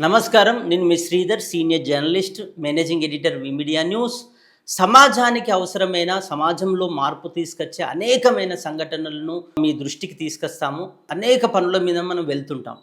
నమస్కారం. నేను మీ Sridhar senior journalist managing editor V media news. సమాజానికి అవసరమైన సమాజంలో మార్పు తీసుకొచ్చే అనేకమైన సంఘటనలను మీ దృష్టికి తీసుకొస్తాము. అనేక పనుల మీద మనం వెళ్తుంటాం.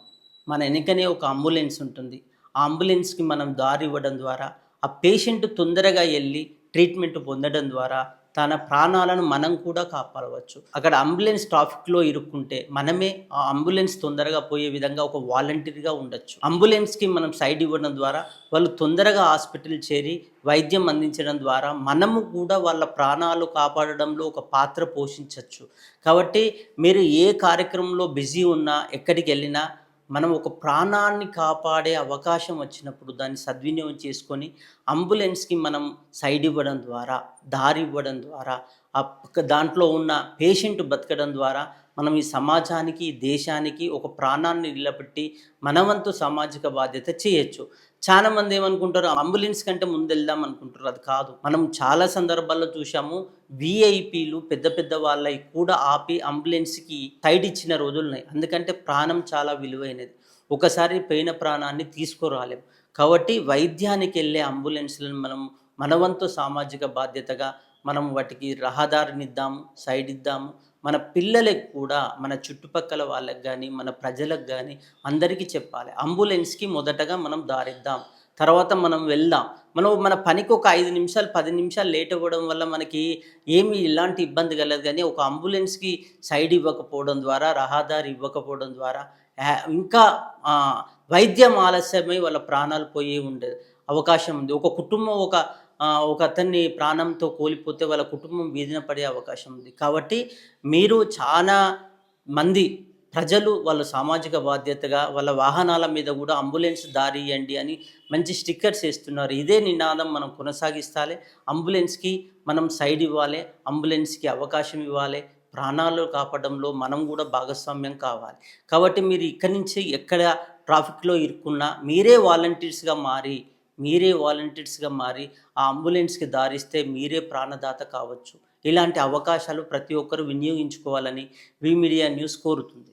మన వెనుకనే ఒక అంబులెన్స్ ఉంటుంది. ఆ అంబులెన్స్కి మనం దారి ఇవ్వడం ద్వారా ఆ పేషెంట్ తొందరగా వెళ్ళి ట్రీట్మెంట్ పొందడం ద్వారా తన ప్రాణాలను మనం కూడా కాపాడవచ్చు. అక్కడ అంబులెన్స్ ట్రాఫిక్లో ఇరుక్కుంటే మనమే ఆ అంబులెన్స్ తొందరగా పోయే విధంగా ఒక వాలంటీర్గా ఉండొచ్చు. అంబులెన్స్కి మనం సైడ్ ఇవ్వడం ద్వారా వాళ్ళు తొందరగా హాస్పిటల్ చేరి వైద్యం అందించడం ద్వారా మనము కూడా వాళ్ళ ప్రాణాలు కాపాడడంలో ఒక పాత్ర పోషించవచ్చు కాబట్టి మీరు ఏ కార్యక్రమంలో బిజీ ఉన్నా ఎక్కడికి వెళ్ళినా మనం ఒక ప్రాణాన్ని కాపాడే అవకాశం వచ్చినప్పుడు దాన్ని సద్వినియోగం చేసుకొని అంబులెన్స్కి మనం సైడ్ ఇవ్వడం ద్వారా దారి ఇవ్వడం ద్వారా ఆ దాంట్లో ఉన్న పేషెంట్ బతకడం ద్వారా మనం ఈ సమాజానికి దేశానికి ఒక ప్రాణాన్ని నిలబెట్టి మనవంతు సామాజిక బాధ్యత చేయొచ్చు. చాలా మంది ఏమనుకుంటారు అంబులెన్స్ కంటే ముందు వెళ్దాం అనుకుంటారు. అది కాదు. మనం చాలా సందర్భాల్లో చూసాము విఐపీలు పెద్ద పెద్ద వాళ్ళవి కూడా ఆపి అంబులెన్స్కి సైడ్ ఇచ్చిన రోజులు ఉన్నాయి ఎందుకంటే ప్రాణం చాలా విలువైనది. ఒకసారి పోయిన ప్రాణాన్ని తీసుకురాలేం. కాబట్టి వైద్యానికి వెళ్ళే అంబులెన్స్లను మనం మనవంతు సామాజిక బాధ్యతగా మనం వాటికి రహదారినిద్దాము సైడ్ ఇద్దాము మన పిల్లలకు కూడా మన చుట్టుపక్కల వాళ్ళకి కానీ మన ప్రజలకు కానీ అందరికీ చెప్పాలి. అంబులెన్స్కి మొదటగా మనం దారిద్దాం. తర్వాత మనం వెళ్దాం. మనం మన పనికి ఒక ఐదు నిమిషాలు పది నిమిషాలు లేట్ అవ్వడం వల్ల మనకి ఏమి ఇలాంటి ఇబ్బంది కలదు. కానీ ఒక అంబులెన్స్కి సైడ్ ఇవ్వకపోవడం ద్వారా రహదారి ఇవ్వకపోవడం ద్వారా ఇంకా వైద్యం ఆలస్యమై వాళ్ళ ప్రాణాలు పోయి ఉండే అవకాశం ఉంది. ఒక కుటుంబం ఒక ఒక అతన్ని ప్రాణంతో కోల్పోతే వాళ్ళ కుటుంబం వీధిన పడే అవకాశం ఉంది. కాబట్టి మీరు చాలా మంది ప్రజలు వాళ్ళ సామాజిక బాధ్యతగా వాళ్ళ వాహనాల మీద కూడా అంబులెన్స్ దారి ఇవ్వండి అని మంచి స్టిక్కర్స్ వేస్తున్నారు. ఇదే నినాదం మనం కొనసాగిస్తాలి. అంబులెన్స్కి మనం సైడ్ ఇవ్వాలి. అంబులెన్స్కి అవకాశం ఇవ్వాలి. ప్రాణాలు కాపాడంలో మనం కూడా భాగస్వామ్యం కావాలి. కాబట్టి మీరు ఇక్కడి నుంచి ఎక్కడ ట్రాఫిక్లో ఇరుక్కున్నా మీరే వాలంటీర్స్గా మారి మీరే వాలంటీర్స్గా మారి ఆ అంబులెన్స్కి దారిస్తే మీరే ప్రాణదాత కావచ్చు. ఇలాంటి అవకాశాలు ప్రతి ఒక్కరు వినియోగించుకోవాలని వి మీడియా న్యూస్ కోరుతుంది.